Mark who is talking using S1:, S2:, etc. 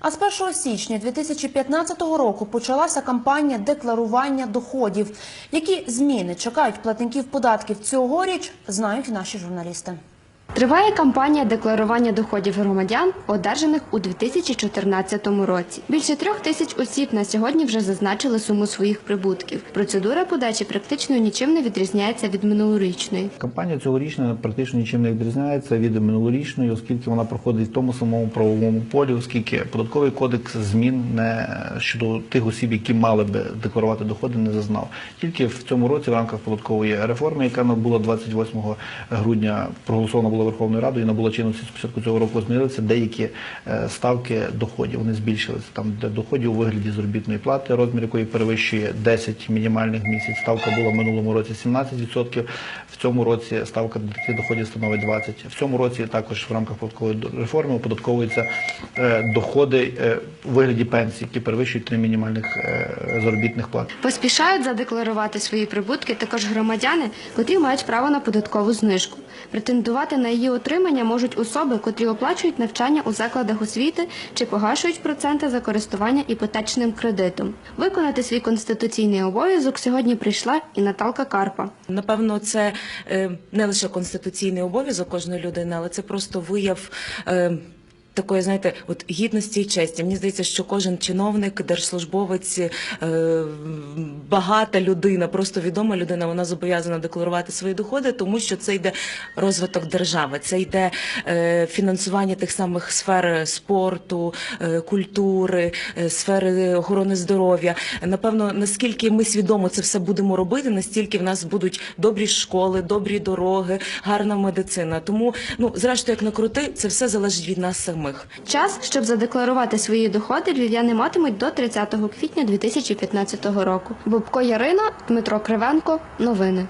S1: А з 1 січня 2015 року почалася кампанія декларування доходів. Які зміни чекають платників податків цьогоріч, знають наші журналісти.
S2: Триває кампанія декларування доходів громадян, одержаних у 2014 році. Більше трьох тисяч осіб на сьогодні вже зазначили суму своїх прибутків. Процедура подачі практично нічим не відрізняється від минулорічної.
S3: Кампанія цьогорічна практично нічим не відрізняється від минулорічної, оскільки вона проходить в тому самому правовому полі, оскільки податковий кодекс змін не щодо тих осіб, які мали би декларувати доходи, не зазнав. Тільки в цьому році в рамках податкової реформи, яка набула 28 грудня, проголосована була Верховною Радою і набула чинності з початку цього року, змінилися деякі е, ставки доходів. Вони збільшилися там, де доходів у вигляді заробітної плати, розмір якої перевищує 10 мінімальних місяць. Ставка була в минулому році 17%, в цьому році ставка для таких доходів становить 20%. В цьому році також в рамках податкової реформи оподатковуються е, доходи е, у вигляді пенсій, які перевищують 3 мінімальних заробітних плат.
S2: Поспішають задекларувати свої прибутки також громадяни, котрі мають право на податкову знижку. Претендувати на її отримання можуть особи, котрі оплачують навчання у закладах освіти чи погашують проценти за користування іпотечним кредитом. Виконати свій конституційний обов'язок сьогодні прийшла і Наталка Карпа.
S4: Напевно, це е, не лише конституційний обов'язок кожної людини, але це просто вияв. Такої, знаєте, от гідності і честі. Мені здається, що кожен чиновник, держслужбовець, е, багата людина, просто відома людина, вона зобов'язана декларувати свої доходи, тому що це йде розвиток держави, це йде е, фінансування тих самих сфер спорту, е, культури, сфери охорони здоров'я. Напевно, наскільки ми свідомо це все будемо робити, настільки в нас будуть добрі школи, добрі дороги, гарна медицина. Тому, ну зрештою, як не крути, це все залежить від нас самих.
S2: Час, щоб задекларувати свої доходи, львів'яни матимуть до 30 квітня 2015 року. Бубко Ярина, Дмитро Кривенко. Новини.